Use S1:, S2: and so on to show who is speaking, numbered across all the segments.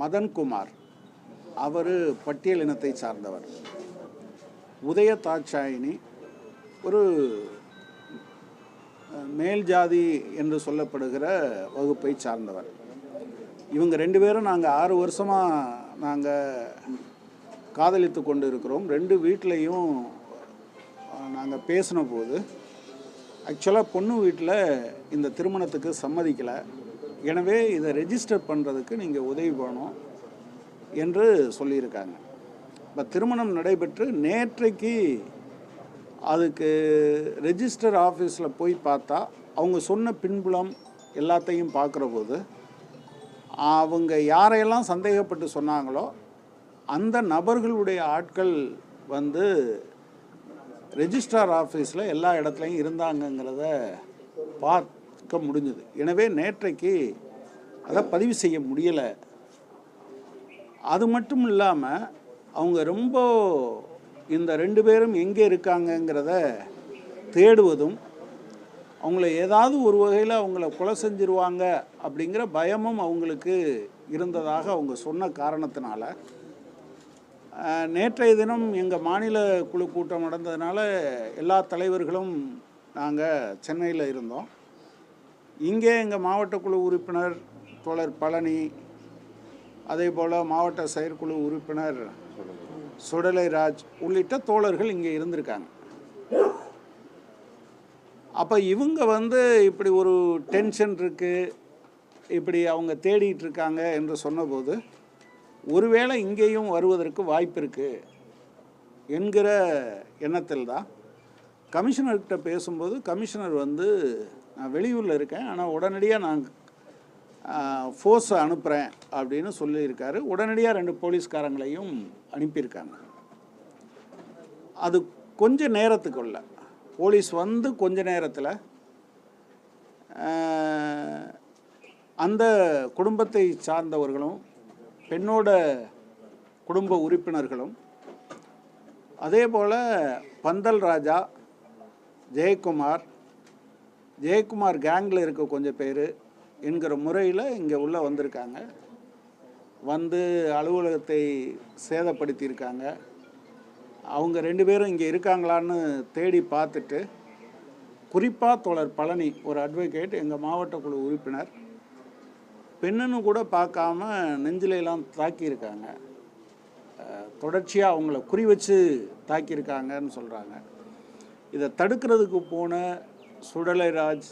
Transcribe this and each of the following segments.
S1: மதன்குமார். அவர் பட்டியல் இனத்தை சார்ந்தவர். உதய தாட்சாயினி ஒரு மேல் ஜாதி என்று சொல்லப்படுகிற வகுப்பை சார்ந்தவர். இவங்க ரெண்டு பேரும் நாங்கள் ஆறு வருஷமாக நாங்கள் காதலித்து கொண்டு இருக்கிறோம் ரெண்டு வீட்லேயும் நாங்கள் பேசின போது ஆக்சுவலாக பொண்ணு வீட்டில் இந்த திருமணத்துக்கு சம்மதிக்கலை. எனவே இதை ரெஜிஸ்டர் பண்ணுறதுக்கு நீங்கள் உதவி பண்ணணும் என்று சொல்லியிருக்காங்க. இப்போ திருமணம் நடைபெற்று நேற்றைக்கு அதுக்கு ரெஜிஸ்டர் ஆஃபீஸில் போய் பார்த்தா அவங்க சொன்ன பின்புலம் எல்லாத்தையும் பார்க்குற போது அவங்க யாரையெல்லாம் சந்தேகப்பட்டு சொன்னாங்களோ அந்த நபர்களுடைய ஆட்கள் வந்து ரெஜிஸ்ட்ரார் ஆஃபீஸில் எல்லா இடத்துலையும் இருந்தாங்கங்கிறத பார்க்க முடிஞ்சுது. எனவே நேற்றைக்கு அதை பதிவு செய்ய முடியலை. அது மட்டும் இல்லாமல் அவங்க ரொம்ப இந்த ரெண்டு பேரும் எங்கே இருக்காங்கங்கிறத தேடுவதும் அவங்கள ஏதாவது ஒரு வகையில் அவங்கள கொலை செஞ்சிருவாங்க அப்படிங்கிற பயமும் அவங்களுக்கு இருந்ததாக அவங்க சொன்ன காரணத்தினால நேற்றைய தினம் எங்கள் மாநில குழு கூட்டம் நடந்ததுனால எல்லா தலைவர்களும் நாங்கள் சென்னையில் இருந்தோம். இங்கே எங்கள் மாவட்ட குழு உறுப்பினர் தோழர் பழனி அதே போல் மாவட்ட செயற்குழு உறுப்பினர் சுடலை ராஜ் உள்ளிட்ட தோழர்கள் இங்கே இருந்திருக்காங்க. அப்போ இவங்க வந்து இப்படி ஒரு டென்ஷன் இருக்குது இப்படி அவங்க தேடிட்டு இருக்காங்க என்று சொன்னபோது ஒருவேளை இங்கேயும் வருவதற்கு வாய்ப்பு இருக்குது என்கிற எண்ணத்தில் தான் கமிஷனர்கிட்ட பேசும்போது கமிஷனர் வந்து நான் வெளியூரில் இருக்கேன். ஆனால் உடனடியாக நான் ஃபோர்ஸை அனுப்புகிறேன் அப்படின்னு சொல்லியிருக்காரு. உடனடியாக ரெண்டு போலீஸ்காரங்களையும் அனுப்பியிருக்காங்க. அது கொஞ்ச நேரத்துக்குள்ள போலீஸ் வந்து கொஞ்ச நேரத்தில் அந்த குடும்பத்தை சார்ந்தவர்களும் பெண்ணோட குடும்ப உறுப்பினர்களும் அதே போல் பந்தல் ராஜா ஜெயக்குமார் ஜெயக்குமார் கேங்கில் இருக்க கொஞ்சம் பேர் என்கிற முறையில் இங்கே உள்ளே வந்திருக்காங்க. வந்து அலுவலகத்தை சேதப்படுத்தியிருக்காங்க. அவங்க ரெண்டு பேரும் இங்கே இருக்காங்களான்னு தேடி பார்த்துட்டு குறிப்பாக தோழர் பழனி ஒரு அட்வொகேட் எங்கள் மாவட்ட குழு உறுப்பினர் பெண்ணுன்னு கூட பார்க்காம நெஞ்சிலையெல்லாம் தாக்கியிருக்காங்க. தொடர்ச்சியாக அவங்கள குறி வச்சு தாக்கியிருக்காங்கன்னு சொல்கிறாங்க இதை தடுக்கிறதுக்கு போன சுடலைராஜ்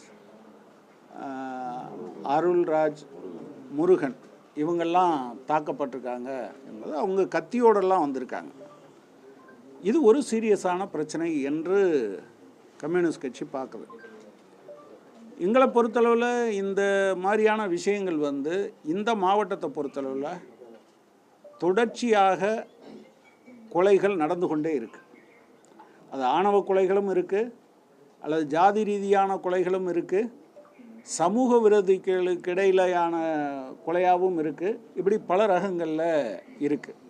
S1: அருள்ராஜ் முருகன் இவங்கெல்லாம் தாக்கப்பட்டிருக்காங்க. என்பது அவங்க கத்தியோடெல்லாம் வந்திருக்காங்க. இது ஒரு சீரியஸான பிரச்சனை என்று கம்யூனிஸ்ட் கட்சி பார்க்குது. எங்களை பொறுத்தளவில் இந்த மாதிரியான விஷயங்கள் வந்து இந்த மாவட்டத்தை பொறுத்தளவில் தொடர்ச்சியாக கொலைகள் நடந்து கொண்டே இருக்குது அது ஆணவ கொலைகளும் இருக்குது அல்லது ஜாதி ரீதியான கொலைகளும் இருக்குது சமூக விரோதிகளுக்கு இடையிலான கொலையாகவும் இருக்குது இப்படி பல ரகங்களில் இருக்குது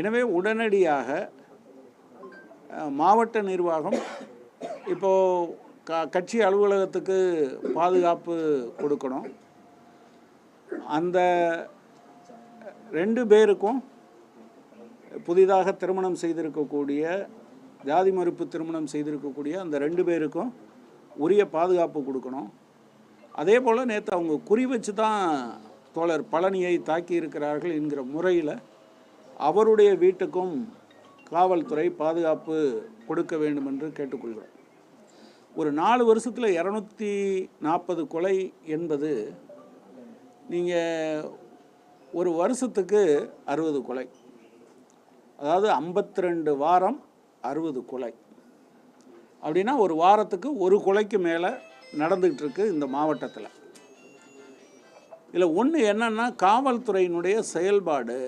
S1: எனவே உடனடியாக மாவட்ட நிர்வாகம் இப்போது க கட்சி அலுவலகத்துக்கு பாதுகாப்பு கொடுக்கணும். அந்த ரெண்டு பேருக்கும் புதிதாக திருமணம் செய்திருக்கக்கூடிய ஜாதி மறுப்பு திருமணம் செய்திருக்கக்கூடிய அந்த ரெண்டு பேருக்கும் உரிய பாதுகாப்பு கொடுக்கணும். அதே போல் நேற்று அவங்க குறி வச்சு தான் தோழர் பழனியை தாக்கி இருக்கிறார்கள் என்கிற முறையில் அவருடைய வீட்டுக்கும் காவல்துறை பாதுகாப்பு கொடுக்க வேண்டும் என்று கேட்டுக்கொள்கிறோம். ஒரு நாலு வருஷத்தில் இரநூத்தி நாற்பது கொலை என்பது நீங்கள் ஒரு வருஷத்துக்கு அறுபது கொலை. அதாவது 52 ரெண்டு வாரம் அறுபது கொலை. அப்படின்னா ஒரு வாரத்துக்கு ஒரு கொலைக்கு மேலே நடந்துக்கிட்டு இருக்கு இந்த மாவட்டத்தில். இதில் ஒன்று என்னென்னா காவல்துறையினுடைய செயல்பாடு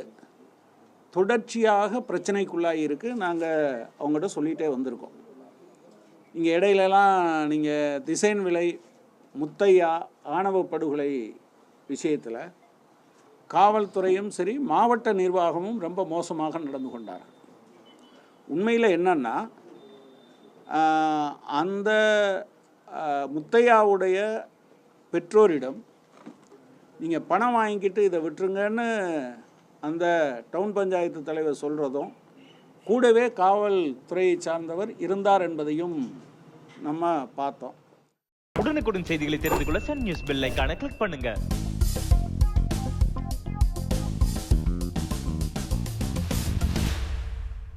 S1: தொடர்ச்சியாக பிரச்சனைக்குள்ளாகி இருக்கு. நாங்கள் அவங்ககிட்ட சொல்லிகிட்டே வந்திருக்கோம். இங்கே இடையிலலாம் நீங்கள் திசைன் விலை முத்தையா ஆணவ படுகொலை விஷயத்தில் காவல்துறையும் சரி மாவட்ட நிர்வாகமும் ரொம்ப மோசமாக நடந்து கொண்டார்கள் உண்மையில் என்னன்னா அந்த முத்தையாவுடைய பெற்றோரிடம் நீங்கள் பணம் வாங்கிக்கிட்டு இதை விட்டுருங்கன்னு அந்த டவுன் பஞ்சாயத்து தலைவர் சொல்கிறதும் கூடவே காவல்துறையை சார்ந்தவர் இருந்தார் என்பதையும் நம்ம பார்த்தோம்.
S2: உடனுக்குடன் செய்திகளை தெரிந்து கொள்ள சன் நியூஸ் பெல் கிளிக் பண்ணுங்கள்